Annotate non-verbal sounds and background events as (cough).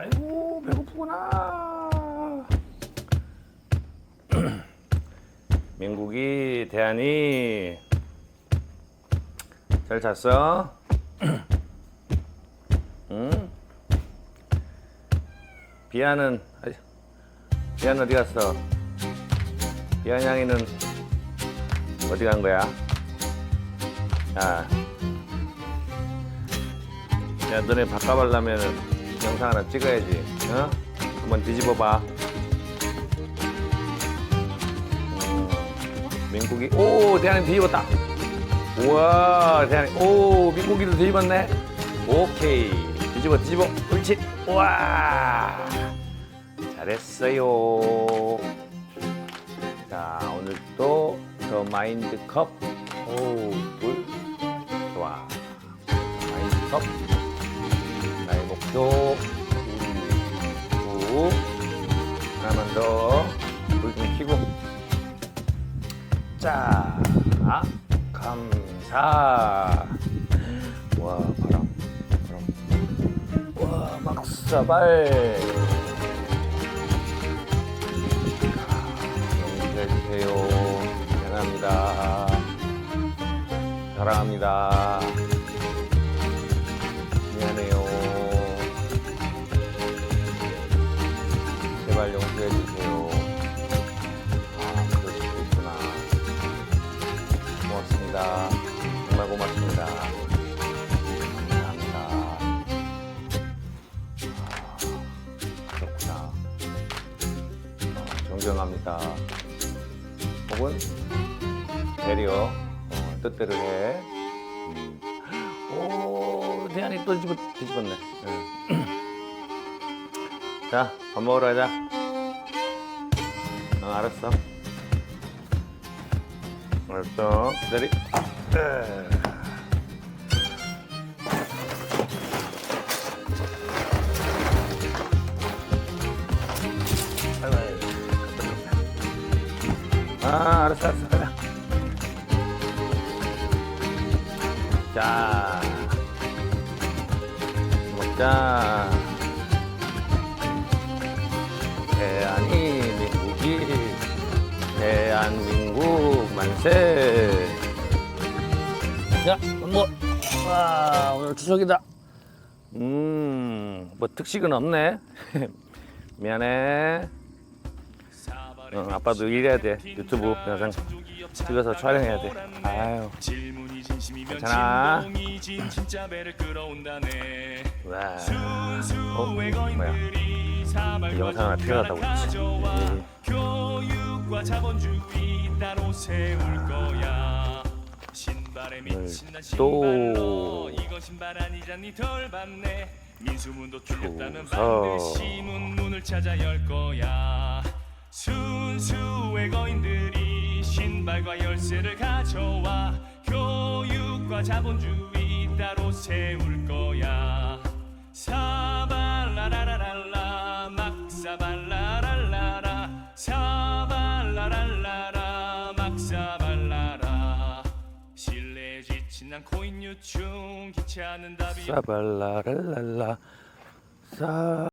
아이고 배고프구나. (clears throat) 민국이 대한이 잘 잤어? (clears throat) 응? 비아는 비아는 어디 갔어? 비안 양이는 어디 간 거야? 야, 야 너네 바꿔보려면 영상 하나 찍어야지. 어? 한번 뒤집어 봐. 민국이 오 대한이 뒤집었다. 우와 대한이 오 민국이도 뒤집었네. 오케이 뒤집어 뒤집어 옳지. 우와 잘했어요. 자 오늘 또더 마인드 컵. 오 둘 좋아. 마인드 컵. 나의 목표 하나만 더 불 좀 켜고. 자 감사. 와 바람 바람. 와 막사발. 용서해주세요. 미안합니다. 사랑합니다. 미안해요 제발 용서해 주세요 아 그럴 수도 있구나 고맙습니다. 정말 고맙습니다. 감사합니다. 아, 그렇구나. 어, 존경합니다. 혹은 배려, 어, 뜻대로 해. 음. 오, 대안이 또 뒤집어, 뒤집었네. 응. 자, 밥 먹으러 가자. 어, 알았어. 알았어. 기다리. 아, 알았어, 알았어. 가자. 자, 먹자. 대한민국 만세. 자, 뭐, 와, 오늘 추석이다. 음, 뭐 특식은 없네. (laughs) 미안해. 어, 아빠도 일해야 돼. 유튜브 영상 찍어서 촬영해야 돼. 아유, 괜찮아. 와. 어, 뭐야? 사발과 영상 하나 필요하다고 했지. 자본주의 따로 세울 거야. 신발에 오늘 미친 난 또- 신발로. 이건 신발 아니잖니 덜 받네. 민수문도 틀렸다면 조서. 반드시 문 문을 찾아 열 거야. 순수의 거인들이 신발과 열쇠를 가져와 교육과 자본주의 따로 세울 거야. 사발라라라랄라 막사발라랄라라 난 코인 유충 귀찮은 답이 사발라랄랄라. 사